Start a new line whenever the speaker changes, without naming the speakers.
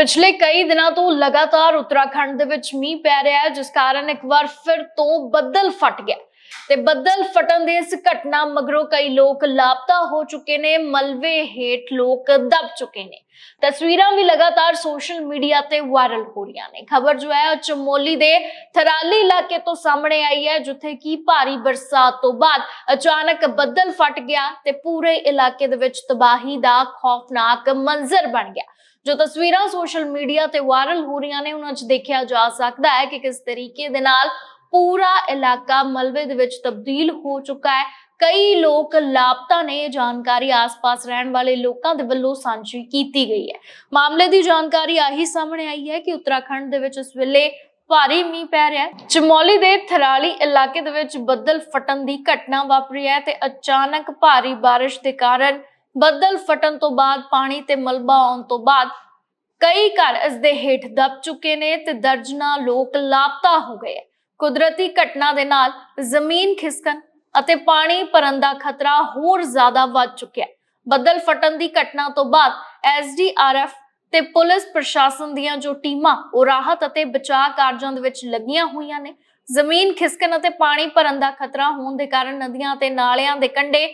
ਪਿਛਲੇ ਕਈ ਦਿਨਾਂ ਤੋਂ ਲਗਾਤਾਰ ਉੱਤਰਾਖੰਡ ਦੇ ਵਿੱਚ ਮੀਂਹ ਪੈ ਰਿਹਾ ਹੈ, ਜਿਸ ਕਾਰਨ ਇੱਕ ਵਾਰ ਫਿਰ ਤੋਂ ਬੱਦਲ ਫਟ ਗਿਆ। ਤੇ ਬੱਦਲ ਫਟਣ ਦੇ ਇਸ ਘਟਨਾ ਮਗਰੋਂ ਕਈ ਲੋਕ ਲਾਪਤਾ ਹੋ ਚੁੱਕੇ ਨੇ ਮਲਵੇ ਹੇਠ ਲੋਕ ਦਬ ਚੁੱਕੇ ਨੇ। ਤਸਵੀਰਾਂ ਵੀ ਲਗਾਤਾਰ ਸੋਸ਼ਲ ਮੀਡੀਆ ਤੇ ਵਾਇਰਲ ਹੋ ਰਹੀਆਂ ਨੇ। ਖਬਰ ਜੋ ਹੈ ਚਮੋਲੀ ਦੇ ਥਰਾਲੀ ਇਲਾਕੇ ਤੋਂ ਸਾਹਮਣੇ ਆਈ ਹੈ, ਜਿੱਥੇ ਕਿ ਭਾਰੀ ਬਰਸਾਤ ਤੋਂ ਬਾਅਦ ਅਚਾਨਕ ਬੱਦਲ ਫਟ ਗਿਆ ਤੇ ਪੂਰੇ ਇਲਾਕੇ ਦੇ ਵਿੱਚ ਤਬਾਹੀ ਦਾ ਖੌਫਨਾਕ ਮੰਜ਼ਰ ਬਣ ਗਿਆ। ਜੋ ਤਸਵੀਰਾਂ ਸੋਸ਼ਲ ਮੀਡੀਆ ਤੇ ਵਾਇਰਲ ਹੋ ਰਹੀਆਂ ਨੇ, ਉਹਨਾਂ 'ਚ ਦੇਖਿਆ ਜਾ ਸਕਦਾ ਹੈ ਕਿ ਕਿਸ ਤਰੀਕੇ ਦੇ ਨਾਲ ਪੂਰਾ ਇਲਾਕਾ ਮਲਬੇ ਦੇ ਵਿੱਚ ਤਬਦੀਲ ਹੋ ਚੁੱਕਾ ਹੈ। ਕਈ ਲੋਕ ਲਾਪਤਾ ਨੇ ਇਹ ਜਾਣਕਾਰੀ ਆਸ-ਪਾਸ ਰਹਿਣ ਵਾਲੇ ਲੋਕਾਂ ਦੇ ਵੱਲੋਂ ਸਾਂਝੀ ਕੀਤੀ ਗਈ ਹੈ। ਮਾਮਲੇ ਦੀ ਜਾਣਕਾਰੀ ਆਹੀ ਸਾਹਮਣੇ ਆਈ ਹੈ ਕਿ ਉੱਤਰਾਖੰਡ ਦੇ ਵਿੱਚ ਇਸ ਵੇਲੇ ਭਾਰੀ ਮੀਂਹ ਪੈ ਰਿਹਾ ਹੈ। ਚਮੋਲੀ ਦੇ ਥਰਾਲੀ ਇਲਾਕੇ ਦੇ ਵਿੱਚ ਬੱਦਲ ਫਟਣ ਦੀ ਘਟਨਾ ਵਾਪਰੀ ਹੈ ਤੇ ਅਚਾਨਕ ਭਾਰੀ ਬਾਰਿਸ਼ ਦੇ ਕਾਰਨ ਬੱਦਲ ਫਟਣ ਤੋਂ ਬਾਅਦ ਪਾਣੀ ਤੇ ਮਲਬਾ ਆਉਣ ਤੋਂ ਬਾਅਦ ਕਈ ਘਰ ਇਸ ਦੇ ਹੇਠ ਦਬ ਚੁੱਕੇ ਨੇ ਤੇ ਦਰਜਨਾ ਲੋਕ ਲਾਪਤਾ ਹੋ ਗਏ ਹੈ। ਕੁਦਰਤੀ ਘਟਨਾ ਦੇ ਨਾਲ ਜ਼ਮੀਨ ਖਿਸਕਣ ਅਤੇ ਪਾਣੀ ਭਰਨ ਦਾ ਖਤਰਾ ਹੋਰ ਜ਼ਿਆਦਾ ਵੱਧ ਚੁੱਕਿਆ ਹੈ। ਬੱਦਲ ਫਟਣ ਦੀ ਘਟਨਾ ਤੋਂ ਬਾਅਦ ਐਸਡੀਆਰਐਫ ਤੇ ਪੁਲਿਸ ਪ੍ਰਸ਼ਾਸਨ ਦੀਆਂ ਜੋ ਟੀਮਾਂ, ਉਹ ਰਾਹਤ ਅਤੇ ਬਚਾਅ ਕਾਰਜਾਂ ਦੇ ਵਿੱਚ ਲੱਗੀਆਂ ਹੋਈਆਂ ਨੇ। ਜ਼ਮੀਨ ਖਿਸਕਣ ਅਤੇ ਪਾਣੀ ਭਰਨ ਦਾ ਖਤਰਾ ਹੋਣ ਦੇ ਕਾਰਨ ਨਦੀਆਂ ਅਤੇ ਨਾਲਿਆਂ ਦੇ ਕੰਢੇ